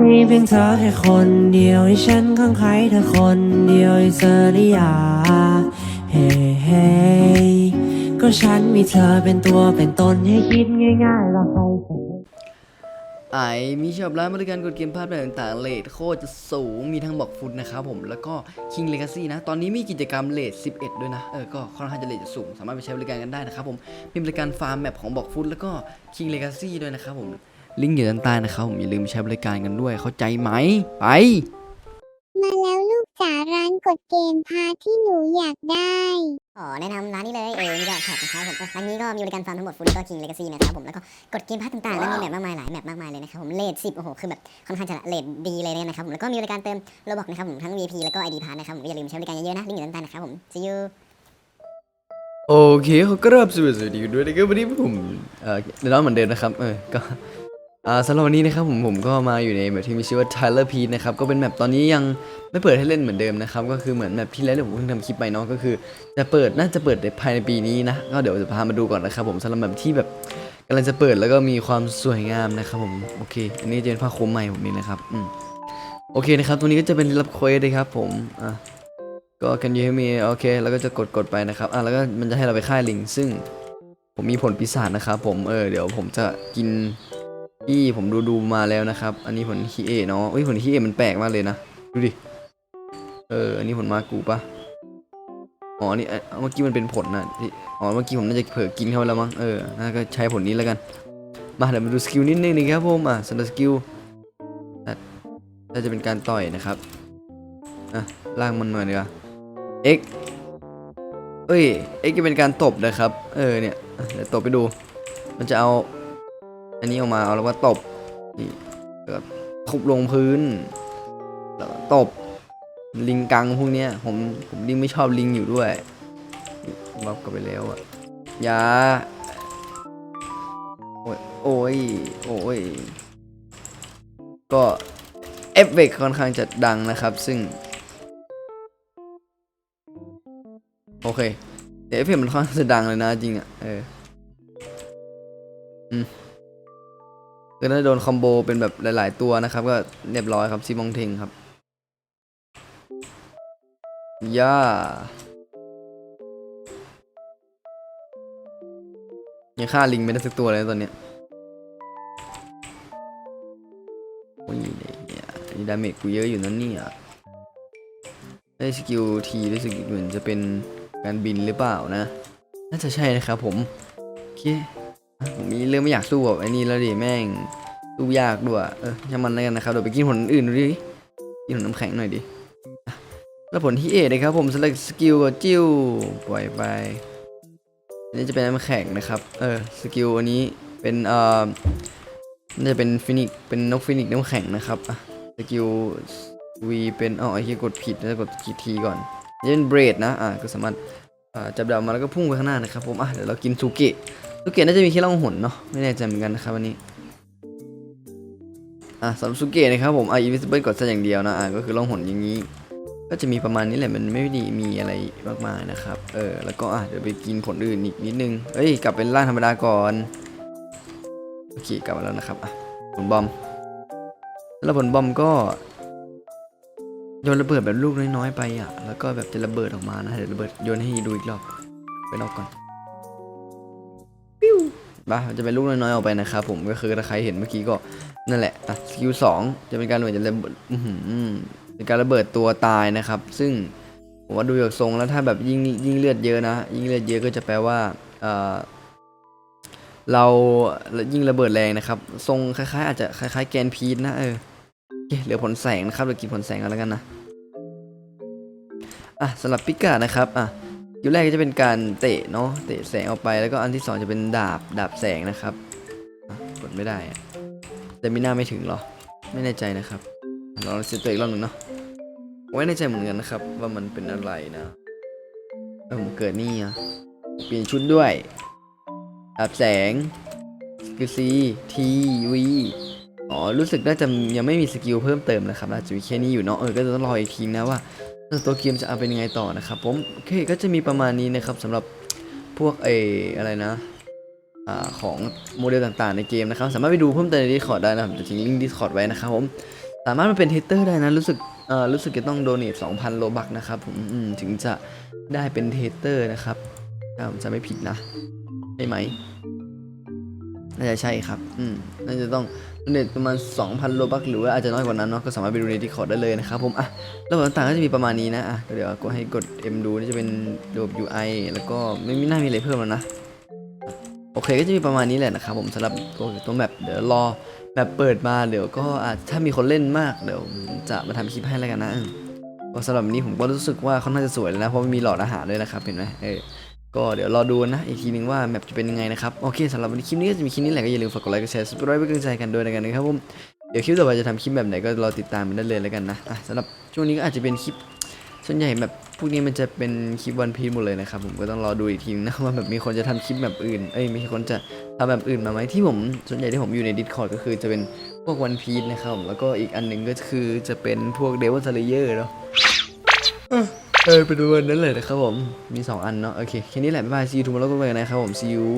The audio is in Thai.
มีเพียงเธอแค่คนเดียวให้ฉันข้างใครเธอคนเดียวให้เธอได้ยาเฮ้เฮ้ก็ฉันมีเธอเป็นตัวเป็นตนให้คิดง่ายๆแล้วใครจไอมีชอบร้านบริการกดเกมพาร์ทแบบต่างๆเลทโคตรจะสูง มีทั้งบอกฟุตนะครับผม แล้วก็ King Legacy นะ ตอนนี้มีกิจกรรมเลท11 ด้วยนะ เออ ก็ค่อนข้างจะเลทจะสูง สามารถไปใช้บริการกันได้นะครับผม มีบริการฟาร์มแมปของบอกฟุตแล้วก็ King Legacy ด้วยนะครับผม ลิงก์อยู่ด้านใต้นะครับผมอย่าลืมไปใช้บริการกันด้วยเข้าใจไหมไป มาแล้วลูกจ๋าร้านกดเกมพาที่หนูอยากได้ขอแนะนำร้านนี้เลยเอมิดอช็อปนะครับผมร้านนี้ก็มีบริการฟาร์มทั้งหมดฟูลก็คิงเลกาซีนะครับผมแล้วก็กดเกมพาร์ทต่างๆแล้วมีแบบมากมายหลายแบบมากมายเลยนะครับผมเลทสิบโอ้โหคือแบบค่อนข้างจะเลทดีเลยนะครับผมแล้วก็มีบริการเติมโลบอกนะครับผมทั้ง VIP แล้วก็ ID พาร์ทนะครับผมอย่าลืมใช้บริการเยอะๆนะลิงก์อยู่ด้านใต้นะครับผม see you โอเคเขาก็เริ่มสวัสดีกันด้วยนะครับวันนี้ผมเอ่อเดี๋ยวน้องเหมือนเดิมนะครับเออก็อ่า สำหรับวันนี้นะครับผมผมก็มาอยู่ในแบบที่มีชื่อว่า Tyler Pete นะครับก็เป็นแมปตอนนี้ยังไม่เปิดให้เล่นเหมือนเดิมนะครับก็คือเหมือนแมปที่แล้วที่ผมเพิ่งทำคลิปไปเนาะก็คือจะเปิดน่าจะเปิดในภายในปีนี้นะก็เดี๋ยวจะพามาดูก่อนนะครับผมสำหรับแบบที่แบบกำลังจะเปิดแล้วก็มีความสวยงามนะครับผมโอเค อันนี้จะเป็นผ้าคลุมใหม่ผมนี่นะครับอืมโอเคนะครับตรงนี้ก็จะเป็นรับเควสนะครับผมอะก็ can you hear me โอเค แล้วก็จะกดกดไปนะครับอะแล้วก็มันจะให้เราไปค่ายลิงซึ่ง ผมมีผลปีศาจนะครับผมเออเดี๋ยวผมจะกิน ที่ผมดูดูมาแล้วนะครับ อันนี้ผลคีเอเนาะเอ้ยผลคีเอมันแปลกมากเลยนะ ดูดิ เออ อันนี้ผลมากูปะอ๋อนี่เมื่อกี้มันเป็นผลนะที่อ๋อ เมื่อกี้ผมน่าจะเผลอกินเข้าไปแล้วมั้ง เออน่าก็ใช้ผลนี้แล้วกัน มาเดี๋ยวมาดูสกิลนิดนึงนะครับผมอะสำหรับสกิลน่าจะเป็นการต่อยนะครับ อะล่างมันหน่อยดีกว่า X เอ้ย X จะเป็นการตบนะครับ เออเนี่ยอะเดี๋ยวตบไปดู มันจะเอา อันนี้ออกมาเอาแล้วว่าตบนี่แล้วก็ทุบลงพื้น แล้วก็ตบ ลิงกังพวกเนี้ย ผมผมลิงไม่ชอบลิงอยู่ด้วยบัฟกันไปแล้วอะอยาโอ้ยโอ้ยโอ้ยก็เอฟเฟกต์ค่อนข้างจะดังนะครับซึ่ง โอเคแต่เอฟเฟกต์มันค่อนข้างจะดังเลยนะจริงอะเอออืม คือถ้าโดนคอมโบเป็นแบบหลาย ๆ ตัวนะครับ ก็เรียบร้อยครับซีมองเทงครับย่ายังฆ่าลิงไม่ได้สักตัวเลยตอนเนี้ยโอ้ยเนี่ยนี่ดาเมจกูเยอะอยู่นั่นเนี่ยได้สกิลทีรู้สึกเหมือนจะเป็นการบินหรือเปล่านะ น่าจะใช่นะครับผม โอเค ผมมีเรื่องไม่อยากสู้กับไอ้นี่แล้วดิแม่งสู้ยากด้วยเออช่างมันแล้วกันนะครับเดี๋ยวไปกินผลอื่นดูดิกินผลน้ำแข็งหน่อยดิแล้วผลที่เอนะครับผมสลักสกิลกับจิ้วปล่อยไปอันนี้จะเป็นน้ำแข็งนะครับเออสกิลอันนี้เป็นเอ่อน่าจะเป็นฟินิกเป็นนกฟินิกน้ำแข็งนะครับอะสกิล V เป็นอ๋อไอ้ที่กดผิดแล้วกดกีทีก่อนนี่เป็นเบรดนะอ่าก็สามารถจับดาบมาแล้วก็พุ่งไปข้างหน้านะครับผมอะเดี๋ยวเรากินซูเกะ ซูเกะน่าจะมีแค่ล่องหนเนาะไม่แน่ใจเหมือนกันนะครับวันนี้อะสำหรับซูเกะนะครับผมอะ invisible กดซะอย่างเดียวนะอ่าก็คือล่องหนอย่างนี้ ก็จะมีประมาณนี้แหละมันไม่ได้มีอะไรมากมายนะครับเออแล้วก็อะเดี๋ยวไปกินผลอื่นอีกนิดนึงเฮ้ยกลับเป็นร่างธรรมดาก่อนโอเคกลับมาแล้วนะครับอะผลบอมแล้วผลบอมก็โยนระเบิดแบบลูกน้อยๆไปอะ แล้วก็แบบจะระเบิดออกมานะ เดี๋ยวระเบิดโยนให้ดูอีกรอบ ไปรอบก่อน บ้าจะเป็นลูกน้อยๆออกไปนะครับผมก็คือถ้าใครเห็นเมื่อกี้ก็นั่นแหละอะสกิลสองจะเป็นการระเบิดจะระเบิดอื้อหือเป็นการระเบิดตัวตายนะครับ ซึ่งผมว่าดูจากทรงแล้วถ้าแบบยิ่งยิ่งเลือดเยอะนะยิ่งเลือดเยอะก็จะแปลว่าเอ่อเรายิ่งระเบิดแรงนะครับ ทรงคล้ายๆ อาจจะคล้ายๆแกนพีทนะเออเหลือผลแสงนะครับเรากินผลแสงกันแล้วกันนะอะสำหรับปิกานะครับอะ ยูแรกก็จะเป็นการเตะเนาะเตะแสงออกไปแล้วก็อันที่สองจะเป็นดาบดาบแสงนะครับกดไม่ได้อะแต่มีหน้าไม่ถึงหรอ ไม่แน่ใจนะครับลองเซตตัวอีกรอบหนึ่งเนาะไม่แน่ใจเหมือนกันนะครับ ว่ามันเป็นอะไรนะเออผมเกิดนี่อะเปลี่ยนชุดด้วยดาบแสงสกิลซีทีวีอ๋อรู้สึกน่าจะยังไม่มีสกิลเพิ่มเติมนะครับอาจจะมีแค่นี้อยู่เนาะเออก็จะต้องรออีกทีนะว่า ตัวเกมจะเอาเป็นยังไงต่อนะครับผมโอเคก็จะมีประมาณนี้นะครับสำหรับพวกเอออะไรนะอ่าของโมเดลต่างๆในเกมนะครับ สามารถไปดูเพิ่มเติมใน Discord ได้นะครับจะทิ้งลิงก์ Discord ไว้นะครับผมสามารถมาเป็นเทสเตอร์ได้นะรู้สึกเอ่อรู้สึกจะต้องโดเนท2,000 โลบักนะครับผมถึงจะได้เป็นเทสเตอร์นะครับถ้าผมจะไม่ผิดนะใช่ไหมน่าจะใช่ครับ อืมน่าจะต้อง เน็ตประมาณ 2,000 โลบักหรือว่าอาจจะน้อยกว่านั้นเนาะก็สามารถไปดูใน Discord ได้เลยนะครับผมอะระบบต่างๆก็จะมีประมาณนี้นะอะเดี๋ยวก็ให้กด M ดูนี่จะเป็นระบบ UI แล้วก็ไม่มีน่ามีอะไรเพิ่มแล้วนะโอเคก็จะมีประมาณนี้แหละนะครับผมสำหรับตัวตัวแมปเดี๋ยวรอแมปเปิดมาเดี๋ยวก็อาจถ้ามีคนเล่นมากเดี๋ยวจะมาทำคลิปให้แล้วกันนะก็สำหรับวันนี้ผมก็รู้สึกว่าค่อนข้างจะสวยเลยนะเพราะมีหลอดอาหารด้วยนะครับเห็นไหมเออ ก็เดี๋ยวรอดูนะอีกทีนึงว่าแมปจะเป็นยังไงนะครับโอเคสำหรับวันนี้คลิปนี้ก็จะมีคลิปนี้แหละก็อย่าลืมฝากกดไลค์กดแชร์สปรายเป็นกำลังใจกันด้วยนะกันนะครับผมเดี๋ยวคลิปต่อไปจะทำคลิปแบบไหนก็รอติดตามกันได้เลยแล้วกันนะอะสำหรับช่วงนี้ก็อาจจะเป็นคลิปส่วนใหญ่แบบพวกนี้มันจะเป็นคลิปวันพี e หมดเลยนะครับผมก็ต้องรอดูอีกทีนึงนะว่าแบบมีคนจะทำคลิปแบบอื่นเอ้ยมีคนจะทำแบบอื่นมาไหมที่ผมส่วนใหญ่ที่ผมอยู่ใน Discord ก็คือจะเป็นพวกวันพี e นะครับผมแล้วก็อีกอันหนึ่งก็คือจะเป็นพวก Devil Slayer เนาะ เออเป็นวันนั้นเลยนะครับผม มี 2 อันเนาะ โอเค แค่นี้แหละบ๊ายบายซียูทูบแล้วก็ไปกันนะครับผมซีอู